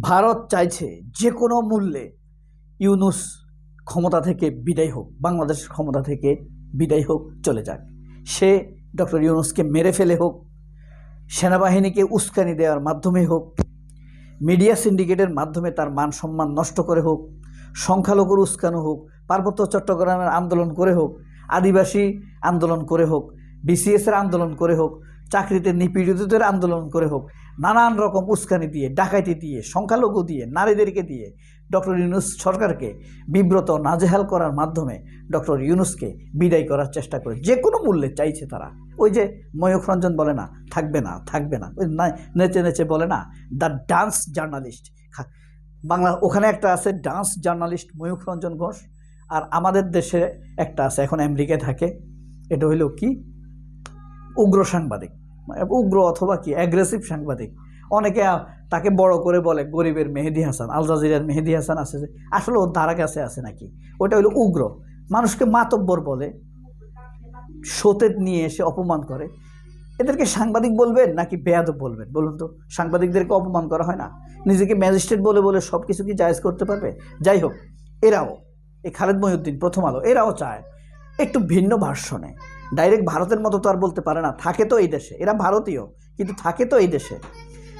ভারত চাইছে যে কোনো মূল্যে ইউনুস ক্ষমতা থেকে বিদায় হোক বাংলাদেশের ক্ষমতা থেকে বিদায় হোক, চলে যাক। সে ডক্টর ইউনুসকে মেরে ফেলে হোক, সেনাবাহিনীকে উস্কানি দেওয়ার মাধ্যমে হোক, মিডিয়া সিন্ডিকেটের মাধ্যমে তার মান সম্মান নষ্ট করে হোক, সংখ্যালঘুর উস্কানো হোক, পার্বত্য চট্টগ্রামের আন্দোলন করে হোক, আদিবাসী আন্দোলন করে হোক, বিসিএসের আন্দোলন করে হোক, চাকরিতে নিপীড়িতদের আন্দোলন করে হোক নানান রকম উস্কানি দিয়ে ডাকাইতি দিয়ে, সংখ্যালঘু দিয়ে, নারীদেরকে দিয়ে ডক্টর ইউনুস সরকারকে বিব্রত, নাজেহাল করার মাধ্যমে ডক্টর ইউনুসকে বিদায় করার চেষ্টা করে। যে কোনো মূল্যে চাইছে তারা। ওই যে ময়ূখ রঞ্জন বলে না, থাকবে না থাকবে না। ওই নেচে নেচে বলে না, দ্য ডান্স জার্নালিস্ট বাংলা ওখানে একটা আছে, ডান্স জার্নালিস্ট ময়ূখ রঞ্জন ঘোষ। আর আমাদের দেশে একটা আছে, এখন আমেরিকায় থাকে। এটা হইল কি? উগ্র সাংবাদিক। উগ্র অথবা কি অ্যাগ্রেসিভ সাংবাদিক। অনেকে তাকে বড় করে বলে গরিবের মেহেদি হাসান, আল জাজিরার মেহেদি হাসান আছে যে, আসলে ওর ধারা কাছে আছে নাকি? ওটা হলো উগ্র। মানুষকে মাতব্বর বলে শোতে নিয়ে এসে অপমান করে। এদেরকে সাংবাদিক বলবেন নাকি বেয়াদব বলবেন? বলুন তো, সাংবাদিকদেরকে অপমান করা হয় না? নিজেকে ম্যাজিস্ট্রেট বলে বলে সব কিছু কি জায়জ করতে পারবে? যাই হোক, এরাও, এই খালেদ মহিউদ্দিন প্রথম আলো, এরাও চায় একটু ভিন্ন ভার্সনে। ডাইরেক্ট ভারতের মতো তো আর বলতে পারে না। থাকে তো এই দেশে। এরা ভারতীয়, কিন্তু থাকে তো এই দেশে।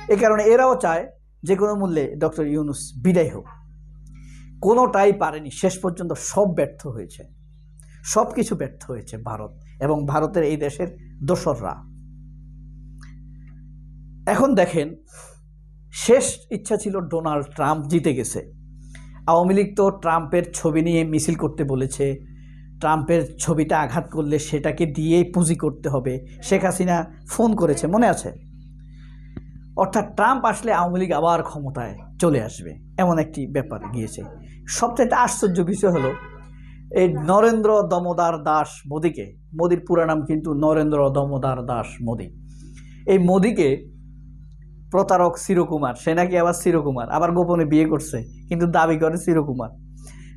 এ কারণে এরাও চায় যে কোনো মূল্যে ডক্টর ইউনুস বিদায় হোক। কোনোটাই পারেনি। শেষ পর্যন্ত সব ব্যর্থ হয়েছে। সব কিছু ব্যর্থ হয়েছে ভারত এবং ভারতের এই দেশের দোসররা। এখন দেখেন, শেষ ইচ্ছা ছিল ডোনাল্ড ট্রাম্প জিতে গেছে। আওয়ামী লীগ তো ট্রাম্পের ছবি নিয়ে মিছিল করতে বলেছে। ট্রাম্পের ছবিটা আঘাত করলে সেটাকে দিয়েই পুঁজি করতে হবে। শেখ হাসিনা ফোন করেছে, মনে আছে? অর্থাৎ ট্রাম্প আসলে আওয়ামী লীগ আবার ক্ষমতায় চলে আসবে, এমন একটি ব্যাপার গিয়েছে। সবচেয়ে আশ্চর্য বিষয় হলো, এই নরেন্দ্র দমোদার দাস মোদিকে, মোদির পুরা নাম কিন্তু নরেন্দ্র দমোদার দাস মোদি। এই মোদিকে প্রতারক চিরকুমার সে নাকি আবার চিরকুমার আবার গোপনে বিয়ে করছে, কিন্তু দাবি করে চিরকুমার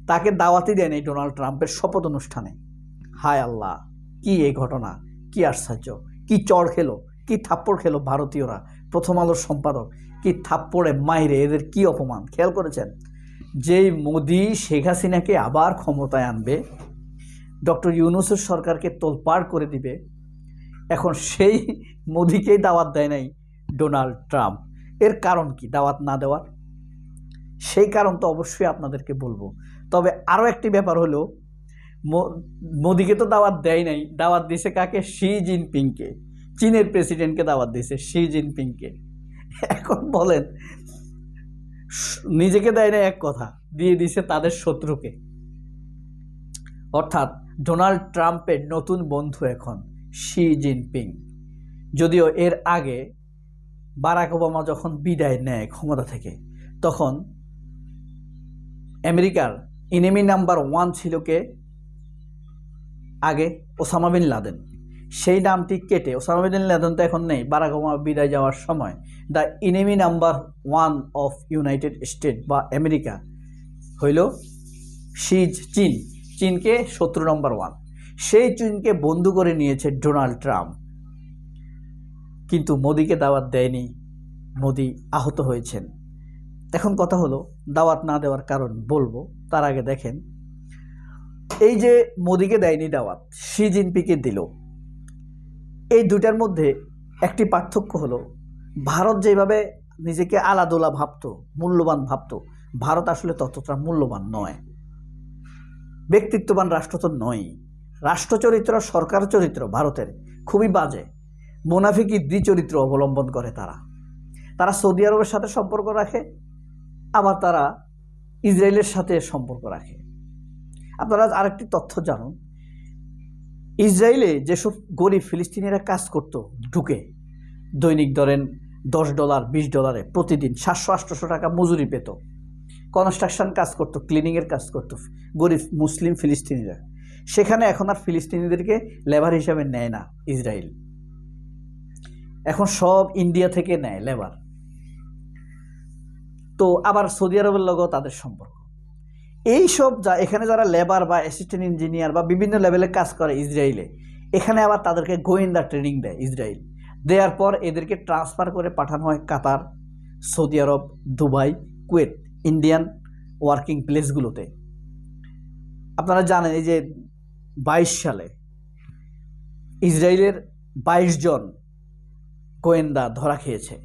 তাকে দাওয়াতি দেন এই ডোনাল্ড ট্রাম্পের শপথ অনুষ্ঠানে। হায় আল্লাহ, কি এই ঘটনা? কি আশ্চর্য? কি চড় খেলো? কি থাপ্পড় খেলো ভারতীয়রা? প্রথম আলোর সম্পাদক, কি থাপ্পড়ে মাইরে, এদের কি অপমান? খেয়াল করেছেন? যেই মোদি, শেখ হাসিনাকে আবার ক্ষমতায় আনবে, ডক্টর ইউনুসের সরকারকে তোলপাড় করে দিবে, এখন সেই মোদিকেই দাওয়াত দেয় নাই ডোনাল্ড ট্রাম্প। এর কারণ কি দাওয়াত না দেওয়ার? সেই কারণ তো অবশ্যই আপনাদেরকে বলব। তবে আরও একটি ব্যাপার হলো মোদিকে তো দাওয়াত দেয় নাই, দাওয়াত দিছে কাকে? শি জিনপিংকে। চীনের প্রেসিডেন্টকে দাওয়াত দিছে শি জিনপিংকে। এখন বলেন, নিজেকে দেয় না এক কথা, দিয়ে দিছে তাদের শত্রুকে। অর্থাৎ ডোনাল্ড ট্রাম্পের নতুন বন্ধু এখন শি জিনপিং। যদিও এর আগে বারাক ওবামা যখন বিদায় নেয় ক্ষমতা থেকে, তখন আমেরিকার ইনেমি নাম্বার ওয়ান ছিল কে? আগে ওসামা বিন লাদেন। সেই নামটি কেটে, ওসামা বিন লাদেন তো এখন নেই, বারাক ওবামা বিদায় যাওয়ার সময়। The enemy number one of United State বা আমেরিকা হইল সিজ চীন চীনকে শত্রু নম্বর ওয়ান সেই চীনকে বন্ধু করে নিয়েছে ডোনাল্ড ট্রাম্প। কিন্তু মোদিকে দাওয়াত দেয়নি, মোদি আহত হয়েছেন। এখন কথা হলো, দাওয়াত না দেওয়ার কারণ বলব, তার আগে দেখেন। এই যে মোদিকে দেয়নি দাওয়াত, শি জিনপিকে দিল। এই দুটার মধ্যে একটি পার্থক্য হলো, ভারত যেভাবে নিজেকে আলাদোলা ভাবতো, মূল্যবান ভাবতো, ভারত আসলে ততটা মূল্যবান নয়। ব্যক্তিত্ববান রাষ্ট্র তো নয় রাষ্ট্রচরিত্র সরকার চরিত্র ভারতের খুবই বাজে। মোনাফিকি দ্বিচরিত্র অবলম্বন করে তারা। তারা সৌদি আরবের সাথে সম্পর্ক রাখে আবার তারা ইসরায়েলের সাথে সম্পর্ক রাখে। আপনারা আরেকটি তথ্য জানুন। ইসরায়েলে যেসব গরিব ফিলিস্তিনিরা কাজ করত, ঢুকে, দৈনিক ধরেন দশ ডলার, বিশ ডলারে প্রতিদিন সাতশো আটশোশো টাকা মজুরি পেত। কনস্ট্রাকশন কাজ করতো, ক্লিনিংয়ের কাজ করতো গরিব মুসলিম ফিলিস্তিনিরা। সেখানে এখন আর ফিলিস্তিনিদেরকে লেবার হিসাবে নেয় না ইসরায়েল। এখন সব ইন্ডিয়া থেকে নেয় লেবার। তো আবার সৌদি আরবের লগেও তাদের সম্পর্ক। এই সব যা, এখানে যারা লেবার বা অ্যাসিস্ট্যান্ট ইঞ্জিনিয়ার বা বিভিন্ন লেভেলে কাজ করে ইসরায়েলে, এখানে আবার তাদেরকে গোয়েন্দা ট্রেনিং দেয় ইসরায়েল। দেওয়ার পর এদেরকে ট্রান্সফার করে পাঠানো হয় Qatar, Saudi Arab, Dubai, Kuwait, Indian working প্লেসগুলোতে আপনারা জানেন এই যে বাইশ সালে ইসরায়েলের বাইশ জন গোয়েন্দা ধরা খেয়েছে।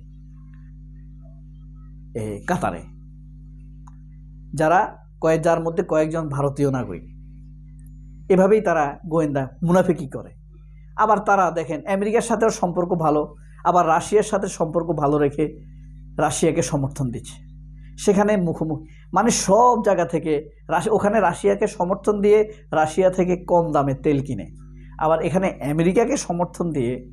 কাতারে। যারা কয়েক যার মধ্যে কয়েকজন ভারতীয় নাগরিক। এভাবেই তারা গোয়েন্দা মুনাফিকি করে। আবার তারা দেখেন, আমেরিকার সাথেও সম্পর্ক ভালো, আবার রাশিয়ার সাথে সম্পর্ক ভালো রেখে রাশিয়াকে সমর্থন দিচ্ছে। সেখানে মুখোমুখি মানে সব জায়গা থেকে রাশি, ওখানে রাশিয়াকে সমর্থন দিয়ে রাশিয়া থেকে কম দামে তেল কিনে। আবার এখানে আমেরিকাকে সমর্থন দিয়ে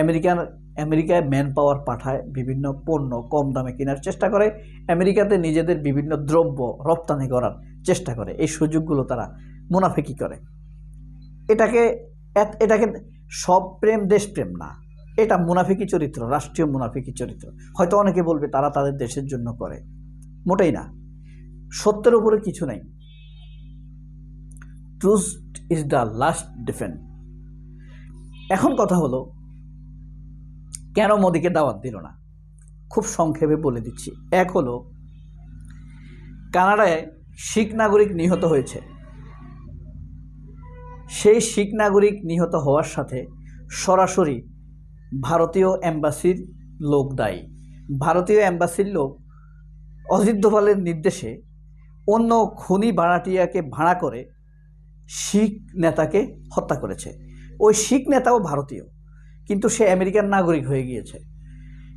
আমেরিকান আমেরিকায় ম্যান পাওয়ার পাঠায়, বিভিন্ন পণ্য কম দামে কেনার চেষ্টা করে, আমেরিকাতে নিজেদের বিভিন্ন দ্রব্য রপ্তানি করার চেষ্টা করে। এই সুযোগগুলো তারা মুনাফিকি করে। এটাকে এটাকে সব প্রেম দেশপ্রেম না। এটা মুনাফিকি চরিত্র, রাষ্ট্রীয় মুনাফিকি চরিত্র। হয়তো অনেকে বলবে তারা তাদের দেশের জন্য করে। মোটেই না। সত্যের উপরে কিছু নাই। Trust is the last defend এখন কথা হলো কেন মোদিকে দাওয়াত দিল না? খুব সংক্ষেপে বলে দিচ্ছি। এক হলো, কানাডায় শিখ নাগরিক নিহত হয়েছে। সেই শিখ নাগরিক নিহত হওয়ার সাথে সরাসরি ভারতীয় অ্যাম্বাসির লোক দায়ী। ভারতীয় অ্যাম্বাসির লোক অজিত দোভালের নির্দেশে অন্য খুনি ভাড়াটিয়াকে ভাড়া করে শিখ নেতাকে হত্যা করেছে। ওই শিখ নেতাও ভারতীয়। কিন্তু সে আমেরিকান নাগরিক হয়ে গিয়েছে।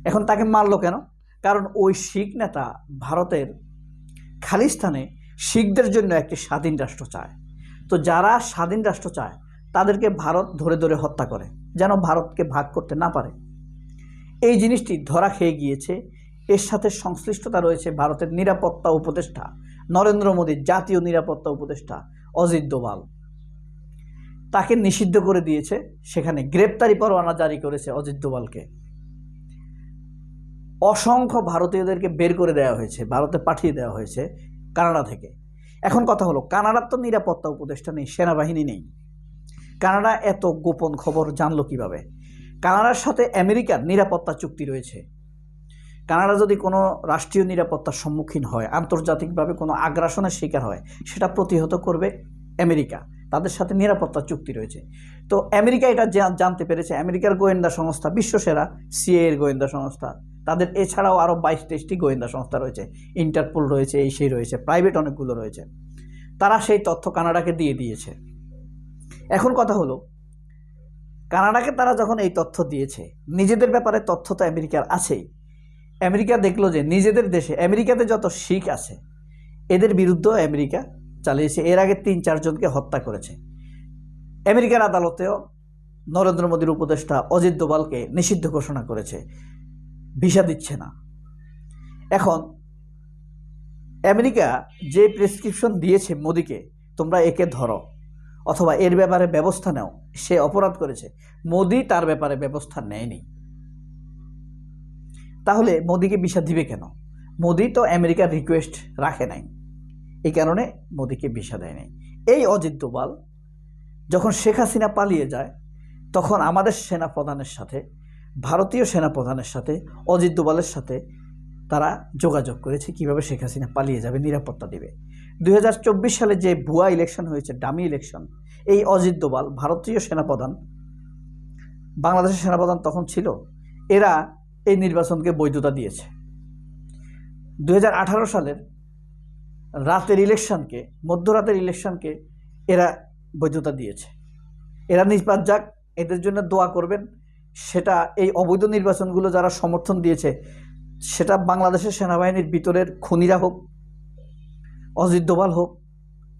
এখন তাকে মারলো কেন? কারণ ওই শিখ নেতা ভারতের খালিস্তানে শিখদের জন্য একটি স্বাধীন রাষ্ট্র চায়। তো যারা স্বাধীন রাষ্ট্র চায়, তাদেরকে ভারত ধরে ধরে হত্যা করে, যেন ভারতকে ভাগ করতে না পারে। এই জিনিসটি ধরা খেয়ে গিয়েছে। এর সাথে সংশ্লিষ্টতা রয়েছে ভারতের নিরাপত্তা উপদেষ্টা নরেন্দ্র মোদীর জাতীয় নিরাপত্তা উপদেষ্টা অজিত দোভাল। তাকে নিষিদ্ধ করে দিয়েছে। সেখানে গ্রেপ্তারি পরোয়ানা জারি করেছে অজিত দোভালকে। অসংখ্য ভারতীয়দেরকে বের করে দেওয়া হয়েছে, ভারতে পাঠিয়ে দেওয়া হয়েছে কানাডা থেকে। এখন কথা হলো, কানাডার তো নিরাপত্তা উপদেষ্টা নেই, সেনাবাহিনী নেই। কানাডা এত গোপন খবর জানলো কীভাবে? কানাডার সাথে আমেরিকার নিরাপত্তা চুক্তি রয়েছে। কানাডা যদি কোনো রাষ্ট্রীয় নিরাপত্তার সম্মুখীন হয়, আন্তর্জাতিকভাবে কোনো আগ্রাসনের শিকার হয়, সেটা প্রতিহত করবে আমেরিকা। তাদের সাথে নিরাপত্তা চুক্তি রয়েছে। তো আমেরিকা এটা জানতে পেরেছে। আমেরিকার গোয়েন্দা সংস্থা, বিশ্বসেরা সিএ এর গোয়েন্দা সংস্থা। তাদের এছাড়াও আরও বাইশ তেইশটি গোয়েন্দা সংস্থা রয়েছে। ইন্টারপোল রয়েছে, এই সেই রয়েছে, প্রাইভেট অনেকগুলো রয়েছে। তারা সেই তথ্য কানাডাকে দিয়ে দিয়েছে। এখন কথা হলো, কানাডাকে তারা যখন এই তথ্য দিয়েছে, নিজেদের ব্যাপারে তথ্য তো আমেরিকার আছেই। আমেরিকা দেখল যে নিজেদের দেশে, আমেরিকাতে যত শিখ আছে, এদের বিরুদ্ধেও আমেরিকা চালিয়েছে। এর আগে তিন, চারজনকে হত্যা করেছে। আমেরিকার আদালতেও নরেন্দ্র মোদীর উপদেষ্টা অজিত দোবালকে নিষিদ্ধ ঘোষণা করেছে। ভিসা দিচ্ছে না। এখন আমেরিকা যে প্রেসক্রিপশন দিয়েছে মোদিকে, তোমরা একে ধরো অথবা এর ব্যাপারে ব্যবস্থা নাও। সে অপরাধ করেছে। মোদি তার ব্যাপারে ব্যবস্থা নেয়নি। তাহলে মোদিকে ভিসা দিবে কেন? মোদি তো আমেরিকার রিকোয়েস্ট রাখে নাই। এই কারণে মোদিকে ভিসা দেয় নাই এই অজিত দোভাল যখন শেখ হাসিনা পালিয়ে যায়, তখন আমাদের সেনা প্রধানের সাথে, ভারতীয় সেনা প্রধানের সাথে, অজিত দোভালের সাথে তারা যোগাযোগ করেছে কীভাবে শেখ হাসিনা পালিয়ে যাবে, নিরাপত্তা দেবে। দুই হাজার চব্বিশ সালে যে ভুয়া ইলেকশন হয়েছে ডামি ইলেকশন এই অজিত দোভাল, ভারতীয় সেনাপ্রধান, বাংলাদেশের সেনাপ্রধান তখন ছিল, এরা এই নির্বাচনকে বৈধতা দিয়েছে। দু হাজার আঠারো সালের রাতের ইলেকশনকে, মধ্যরাতের ইলেকশনকে এরা বৈধতা দিয়েছে। এরা নিষ্পাত যাক, এদের জন্য দোয়া করবেন। সেটা এই অবৈধ নির্বাচনগুলো যারা সমর্থন দিয়েছে, সেটা বাংলাদেশের সেনাবাহিনীর ভিতরের খুনিরা হোক, অজিত দোভাল হোক,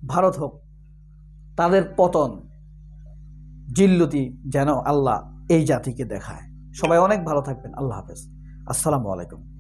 ভারত হোক, তাদের পতন, জিল্লতি যেন আল্লাহ এই জাতিকে দেখায়। সবাই অনেক ভালো থাকবেন। আল্লাহ হাফেজ। আসসালামু আলাইকুম।